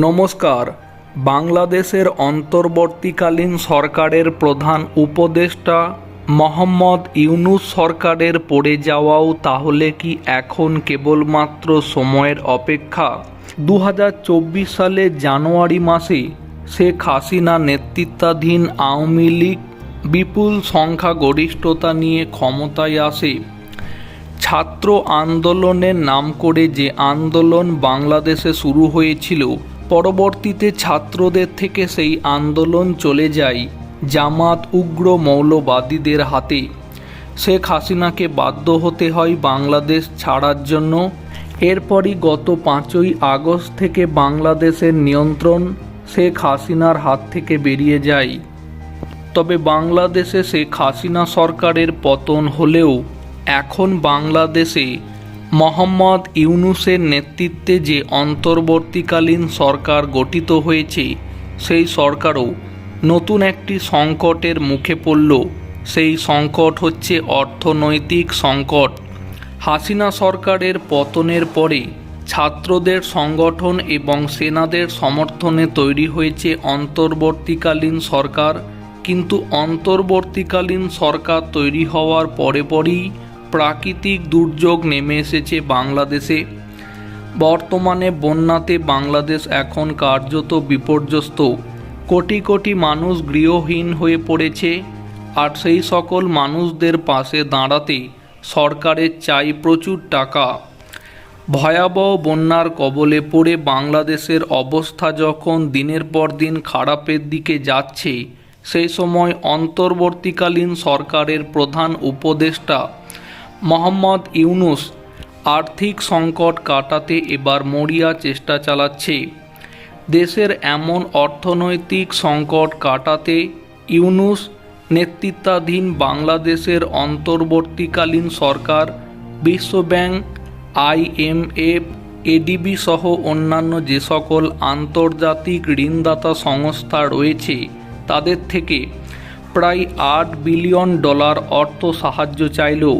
নমস্কার। বাংলাদেশের অন্তর্বর্তীকালীন সরকারের প্রধান উপদেষ্টা মোহাম্মদ ইউনুস সরকারের পড়ে যাওয়াও তাহলে কি এখন কেবলমাত্র সময়ের অপেক্ষা? দু সালে জানুয়ারি মাসে শেখ হাসিনা নেতৃত্বাধীন আওয়ামী লীগ বিপুল সংখ্যাগরিষ্ঠতা নিয়ে ক্ষমতায় আসে। ছাত্র আন্দোলনের নাম করে যে আন্দোলন বাংলাদেশে শুরু হয়েছিল পরবর্তীতে ছাত্রদের থেকে সেই আন্দোলন চলে যায় জামাত উগ্র মৌলবাদীদের হাতে। শেখ হাসিনাকে বাধ্য হতে হয় বাংলাদেশ ছাড়ার জন্য। এরপরই গত পাঁচই আগস্ট থেকে বাংলাদেশের নিয়ন্ত্রণ শেখ হাসিনার হাত থেকে বেরিয়ে যায়। তবে বাংলাদেশে শেখ হাসিনা সরকারের পতন হলেও এখন বাংলাদেশে মোহাম্মদ ইউনুসের নেতৃত্বে যে অন্তর্বর্তীকালীন সরকার গঠিত হয়েছে, সেই সরকারও নতুন একটি সংকটের মুখে পড়ল। সেই সংকট হচ্ছে অর্থনৈতিক সংকট। হাসিনা সরকারের পতনের পরে ছাত্রদের সংগঠন এবং সেনাদের সমর্থনে তৈরি হয়েছে অন্তর্বর্তীকালীন সরকার। কিন্তু অন্তর্বর্তীকালীন সরকার তৈরি হওয়ার পরে পরই প্রাকৃতিক দুর্যোগ নেমে এসেছে বাংলাদেশে। বর্তমানে বন্যাতে বাংলাদেশ এখন কার্যত বিপর্যস্ত। কোটি কোটি মানুষ গৃহহীন হয়ে পড়েছে আর সেই সকল মানুষদের পাশে দাঁড়াতে সরকারের চাই প্রচুর টাকা। ভয়াবহ বন্যার কবলে পড়ে বাংলাদেশের অবস্থা যখন দিনের পর দিন খারাপের দিকে যাচ্ছে, সেই সময় অন্তর্বর্তীকালীন সরকারের প্রধান উপদেষ্টা মোহাম্মদ ইউনুস আর্থিক সংকট কাটাতে এবার মরিয়া চেষ্টা চালাচ্ছে। দেশের এমন অর্থনৈতিক সংকট কাটাতে ইউনুস নেতৃত্বাধীন বাংলাদেশের অন্তর্বর্তীকালীন সরকার বিশ্বব্যাংক আইএমএফ এডিবি সহ অন্যান্য যে সকল আন্তর্জাতিক ঋণদাতা সংস্থা রয়েছে, তাদের থেকে প্রায় আট বিলিয়ন ডলার অর্থ সাহায্য চাইলেও